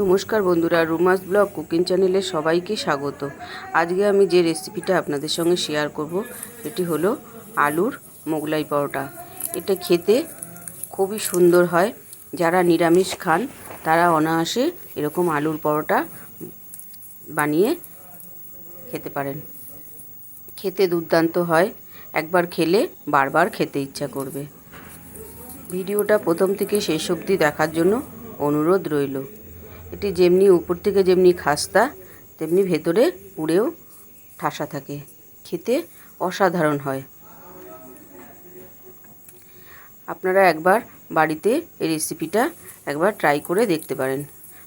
নমস্কার বন্ধুরা, রুমাস blog cooking চ্যানেলে সবাইকে স্বাগত। আজকে আমি যে রেসিপিটা আপনাদের সঙ্গে শেয়ার করব এটি হলো আলুর মোগলাই পরোটা। এটা খেতে খুবই সুন্দর হয়। যারা নিরামিষ খান, তারা অনায়াসে এরকম আলুর পরোটা বানিয়ে খেতে পারেন। খেতে দুর্দান্ত হয়। একবার খেলে বারবার খেতে ইচ্ছা করবে। ভিডিওটা প্রথম থেকে শেষ অবধি দেখার জন্য অনুরোধ রইল। এটি যেমনি উপর থেকে যেমনি খাস্তা, তেমনি ভেতরে পুড়েও ঠাসা থাকে। খেতে অসাধারণ হয়। আপনারা একবার বাড়িতে এই রেসিপিটা একবার ট্রাই করে দেখতে পারেন।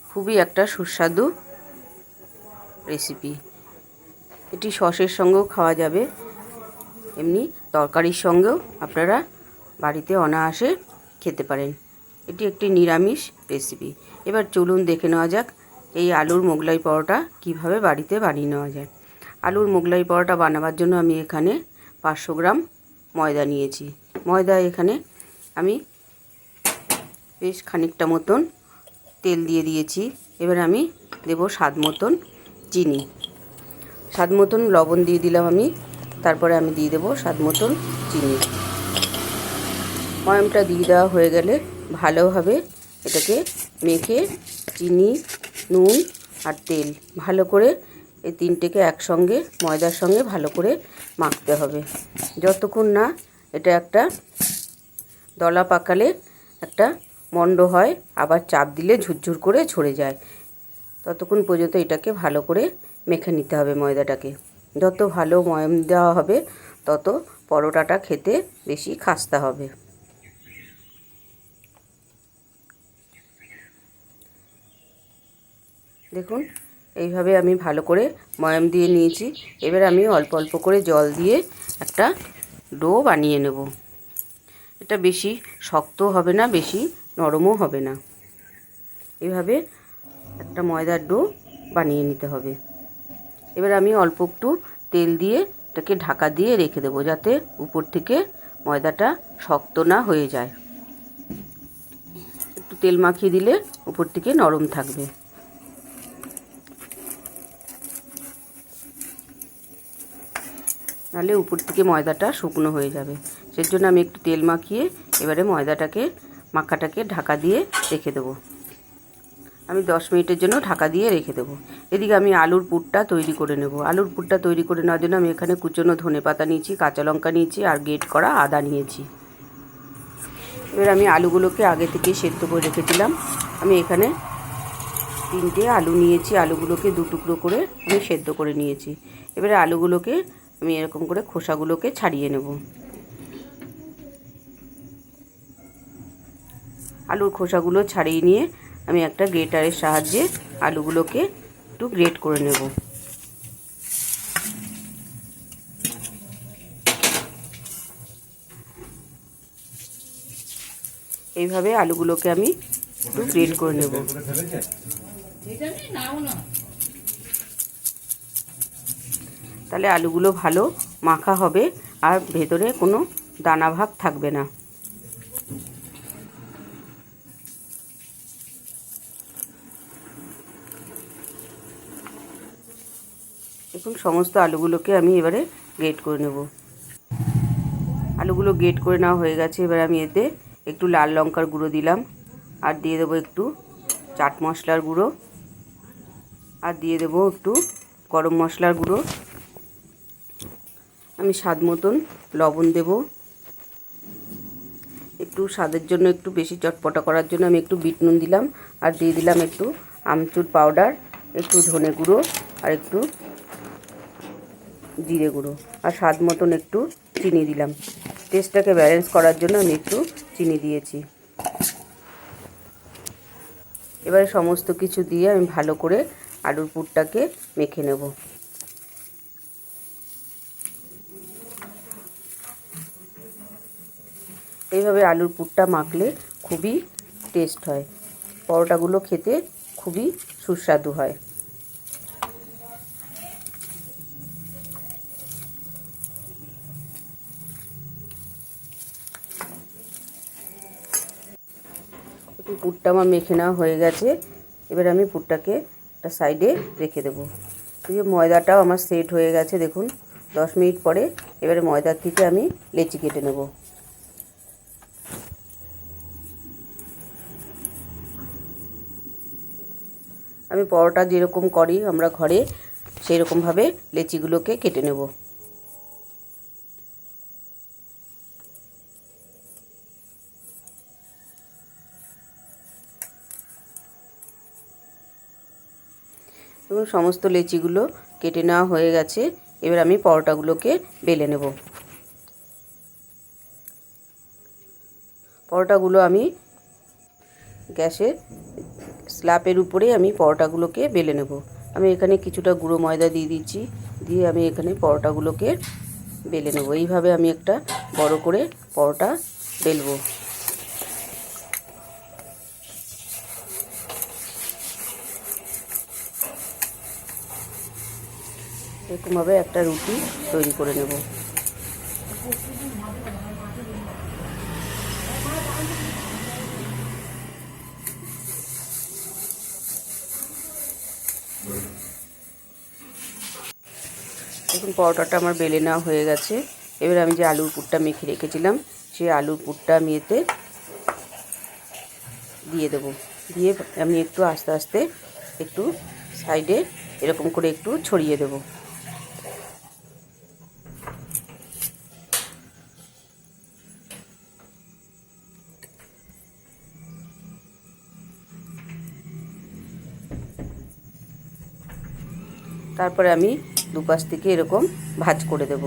খুবই একটা সুস্বাদু রেসিপি। এটি সসের সঙ্গেও খাওয়া যাবে। এমনি তরকারির সঙ্গেও আপনারা বাড়িতে অনায়াসে খেতে পারেন। এটি একটি নিরামিষ রেসিপি এবার চলুন দেখে নেওয়া যাক এই আলুর মোগলাই পরোটা কীভাবে বাড়িতে বানিয়ে নেওয়া যায়। আলুর মোগলাই পরোটা বানাবার জন্য আমি এখানে পাঁচশো গ্রাম ময়দা নিয়েছি। ময়দা এখানে আমি বেশ খানিকটা মতন তেল দিয়ে দিয়েছি। এবার আমি দেব স্বাদ মতন চিনি। স্বাদ মতন লবণ দিয়ে দিলাম আমি। তারপরে আমি দিয়ে দেবো স্বাদ মতন চিনি। ময়ামটা দিয়ে দেওয়া হয়ে গেলে ভালোভাবে এটাকে মেখে চিনি, নুন আর তেল ভালো করে এই তিনটেকে একসঙ্গে, ময়দার সঙ্গে ভালো করে মাখতে হবে। যতক্ষণ না এটা একটা দলা পাকালে একটা মন্ড হয়, আবার চাপ দিলে ঝুরঝুর করে ঝরে যায়। ততক্ষণ পর্যন্ত এটাকে ভালো করে মেখে নিতে হবে ময়দাটাকে। যত ভালো ময়ম দেওয়া হবে, তত পরোটাটা খেতে বেশি খাস্তা হবে। দেখুন, এইভাবে আমি ভালো করে ময়াম দিয়ে নিয়েছি। এবার আমি অল্প অল্প করে জল দিয়ে একটা ডো বানিয়ে নেব। এটা বেশি শক্ত হবে না, বেশি নরমও হবে না। এভাবে একটা ময়দার ডো বানিয়ে নিতে হবে। এবার আমি অল্প একটু তেল দিয়ে এটাকে ঢাকা দিয়ে রেখে দেবো, যাতে উপর থেকে ময়দাটা শক্ত না হয়ে যায়। একটু তেল মাখিয়ে দিলে উপর থেকে নরম থাকবে। নাহলে উপর থেকে ময়দাটা শুকনো হয়ে যাবে। সেই জন্য আমি একটু তেল মাখিয়ে এবারে ময়দাটাকে, মাখাটাকে ঢাকা দিয়ে রেখে দেবো। আমি দশ মিনিটের জন্য ঢাকা দিয়ে রেখে দেবো। এদিকে আমি আলুর পুরটা তৈরি করে নেব। আলুর পুরটা তৈরি করে নেওয়ার জন্য আমি এখানে কুচনো ধনে পাতা নিয়েছি, কাঁচা লঙ্কা নিয়েছি আর গেট করা আদা নিয়েছি। এবার আমি আলুগুলোকে আগে থেকে সেদ্ধ করে রেখেছিলাম। আমি এখানে তিনটে আলু নিয়েছি। আলুগুলোকে দু টুকরো করে আমি সেদ্ধ করে নিয়েছি। এবারে আলুগুলোকে আমি এরকম করে খোসাগুলোকে ছাড়িয়ে নেব। আলুর খোসাগুলো ছাড়িয়ে নিয়ে আমি একটা গ্রেটারের সাহায্যে আলুগুলোকে একটু গ্রেট করে নেব। এইভাবে আলুগুলোকে আমি একটু গ্রেট করে নেব। তাহলে আলুগুলো ভালো মাখা হবে আর ভেতরে কোনো দানা ভাব থাকবে না। দেখুন, সমস্ত আলুগুলোকে আমি এবারে গ্রেট করে নেব। আলুগুলো গ্রেট করে নেওয়া হয়ে গেছে, এবার আমি এতে একটু লাল লঙ্কার গুঁড়ো দিলাম আর দিয়ে দেবো একটু চাট মশলার গুঁড়ো। আর দিয়ে দেবো একটু গরম মশলার গুঁড়ো। আমি স্বাদ মতন লবণ দেব। একটু স্বাদের জন্য একটু বেশি চটপটা করার জন্য আমি একটু বিট নুন দিলাম আর দিয়ে দিলাম একটু আমচুর পাউডার, একটু ধনে গুঁড়ো আর একটু জিরে গুঁড়ো। আর স্বাদ মতন একটু চিনি দিলাম। টেস্টটাকে ব্যালেন্স করার জন্য আমি একটু চিনি দিয়েছি। এবারে সমস্ত কিছু দিয়ে আমি ভালো করে আলুর পুরটাকে মেখে নেব। এইভাবে আলুর পুরটা মাখলে খুবই টেস্ট হয়। পরোটাগুলো খেতে খুবই সুস্বাদু হয়। পুরটা আমার মেখে নেওয়া হয়ে গেছে। এবার আমি পুরটাকে একটা সাইডে রেখে দেবো। এই ময়দাটাও আমার সেট হয়ে গেছে, দেখুন, দশ মিনিট পরে এবারে ময়দার থেকে আমি লেচি কেটে নেব। আমি পরোটা যেরকম করি আমরা ঘরে সেই রকমভাবে লেচিগুলোকে কেটে নেব। এবং সমস্ত লেচিগুলো কেটে নেওয়া হয়ে গেছে, এবার আমি পরোটাগুলোকে বেলে নেব। পরোটাগুলো আমি গ্যাসে স্ল্যাপের উপরে আমি পরোটাগুলোকে বেলে নেব। আমি এখানে কিছুটা গুঁড়ো ময়দা দিয়ে দিচ্ছি, দিয়ে আমি এখানে পরোটাগুলোকে বেলে নেব। এইভাবে আমি একটা বড় করে পরোটা বেলবো। এরকমভাবে একটা রুটি তৈরি করে নেব। দেখুন পরোটাটা আমার বেলে নেওয়া হয়ে গেছে। এবার আমি যে আলুর পুরটা মেখে রেখেছিলাম সেই আলুর পুরটা আমি এতে দিয়ে দেবো। দিয়ে আমি একটু আস্তে আস্তে একটু সাইডে এরকম করে একটু ছড়িয়ে দেবো। তারপরে আমি দুপাশ থেকে এরকম ভাজ করে দেব।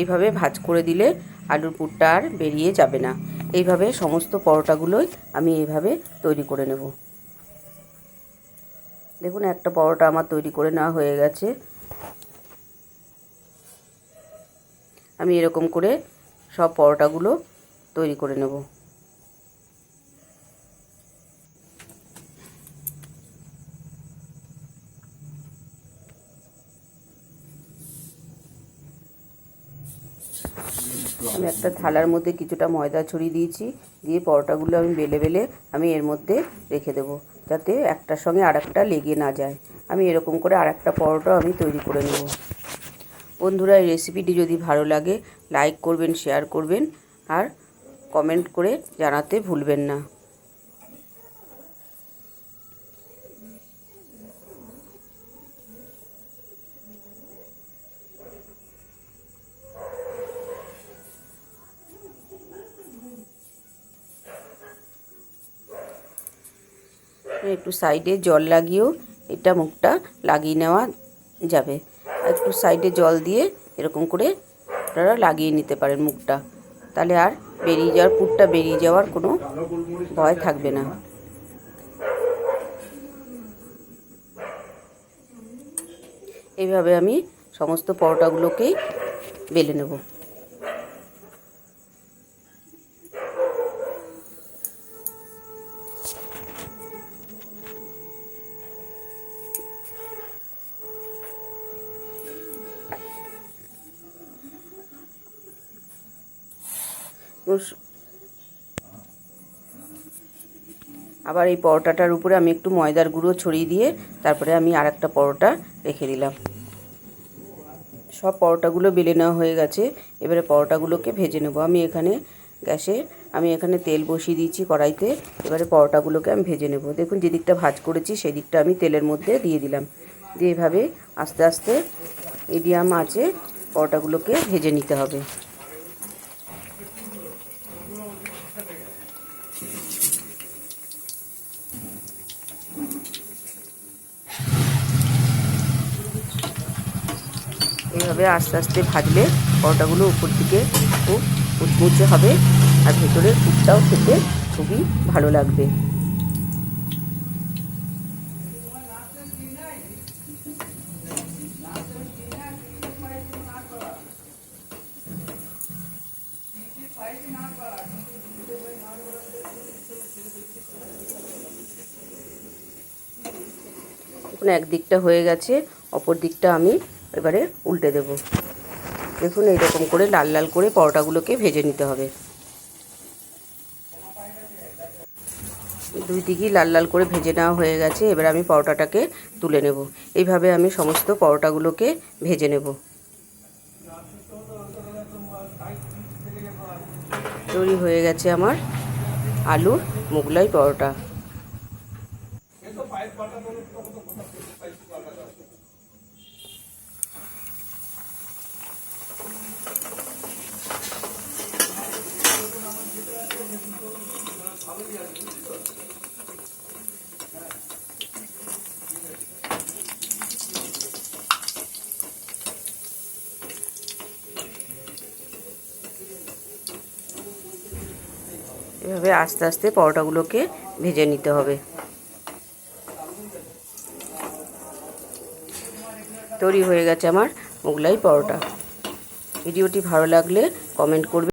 এইভাবে ভাজ করে দিলে আলুর পুরটা আর বেরিয়ে যাবে না। এইভাবে সমস্ত পরোটাগুলোই আমি এইভাবে তৈরি করে নেব। দেখুন, একটা পরোটা আমার তৈরি করে নেওয়া হয়ে গেছে। আমি এরকম করে সব পরোটাগুলো তৈরি করে নেব। আমি একটা থালার মধ্যে কিছুটা ময়দা ছড়িয়ে দিয়েছি, দিয়ে পরোটাগুলো আমি বেলে বেলে আমি এর মধ্যে রেখে দেবো, যাতে একটার সঙ্গে আরেকটা লেগে না যায়। আমি এরকম করে আরেকটা পরোটা আমি তৈরি করে নেব। বন্ধুরা, এই রেসিপিটি যদি ভালো লাগে লাইক করবেন শেয়ার করবেন, আর কমেন্ট করে জানাতে ভুলবেন না। একটু সাইডে জল লাগিয়েও এটা মুখটা লাগিয়ে নেওয়া যাবে। একটু সাইডে জল দিয়ে এরকম করে আপনারা লাগিয়ে নিতে পারেন মুখটা। তাহলে আর বেরিয়ে যাওয়ার, পুরটা বেরিয়ে যাওয়ার কোনো ভয় থাকবে না। এইভাবে আমি সমস্ত পরোটাগুলোকেই বেলে নেব। আবার এই পরোটাটার উপরে আমি একটু ময়দার গুঁড়ো ছড়িয়ে দিয়ে তারপরে আমি আর একটা পরোটা রেখে দিলাম। সব পরোটাগুলো বেলে নেওয়া হয়ে গেছে। এবারে পরোটাগুলোকে ভেজে নেব। আমি এখানে গ্যাসে, আমি এখানে তেল বসিয়ে দিয়েছি কড়াইতে। এবারে পরোটাগুলোকে আমি ভেজে নেব। দেখুন যে দিকটা ভাজ করেছি সেই দিকটা আমি তেলের মধ্যে দিয়ে দিলাম। দিয়ে এভাবে আস্তে আস্তে মিডিয়াম আঁচে পরোটাগুলোকে ভেজে নিতে হবে। এইভাবে আস্তে আস্তে ভাজলে পরোটাগুলো উপর দিকে খুব মুচমুচে হবে আর ভেতরের পুরটাও খেতে খুবই ভালো লাগবে। এখন এক দিকটা হয়ে গেছে, অপর দিকটা আমি এবারে উল্টে দেব। দেখুন, এইরকম করে লাল লাল করে পরোটাগুলোকে ভেজে নিতে হবে। দুই দিকেই লাল লাল করে ভেজে নেওয়া হয়ে গেছে, এবার আমি পরোটাটাকে তুলে নেব। এইভাবে আমি সমস্ত পরোটাগুলোকে ভেজে নেব। তৈরি হয়ে গেছে আমার আলুর মোগলাই পরোটা। এভাবে আস্তে আস্তে পরোটাগুলোকে ভেজে নিতে হবে। তৈরি হয়ে গেছে আমার মোগলাই পরোটা। ভিডিওটি ভালো লাগলে কমেন্ট করবে।